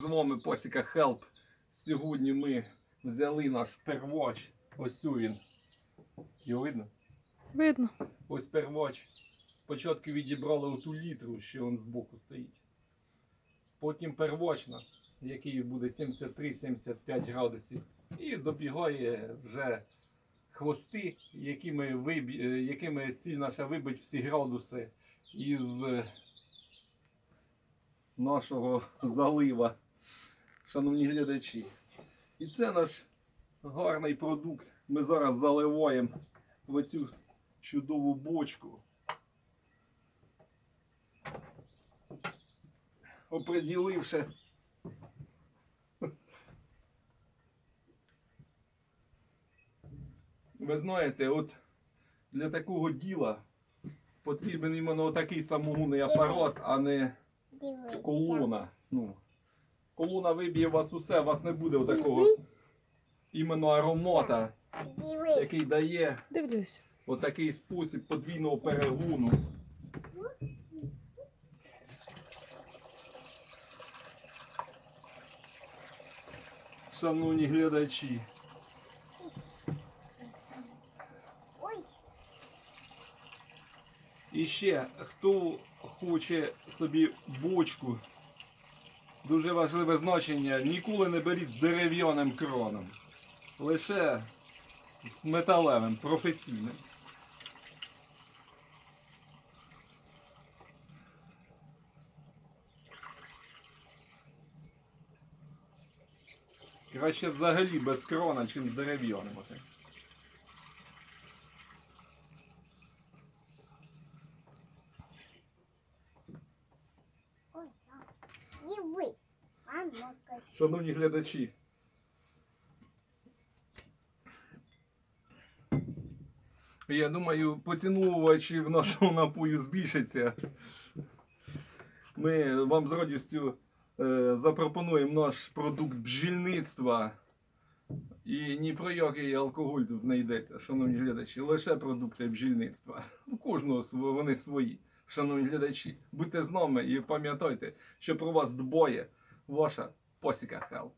З вами Посіка Хелп. Сьогодні ми взяли наш первоч. Ось цю він. Його видно? Видно. Ось первоч. Спочатку відібрали оту літру, що він збоку стоїть. Потім первоч нас, який буде 73-75 градусів. І добігає вже хвости, якими, вибі... е, якими ціль наша вибить всі градуси із е, нашого залива, шановні глядачі. І це наш гарний продукт. Ми зараз заливаємо в оцю чудову бочку. Оприділивши. Ви знаєте, от для такого діла потрібен іменно такий самогонний апарат, а не колона. Ну, колона виб'є вас усе, у вас не буде такого іменно аромата, який дає Дивлюсь. отакий спосіб подвійного перегону. Шановні глядачі, Ой, і ще хто хоче собі бочку, дуже важливе значення, ніколи не беріть з дерев'яним кроном. Лише з металевим, професійним. Краще взагалі без крона, чим з дерев'яним. Шановні глядачі. Я думаю, поціновувачів нашого напою збільшиться. Ми вам з радістю е, запропонуємо наш продукт бджільництва. І ні про який алкоголь тут не йдеться, шановні глядачі, лише продукти бджільництва. У кожного вони свої, шановні глядачі. Будьте з нами і пам'ятайте, що про вас дбає ваша Посіка Хелп.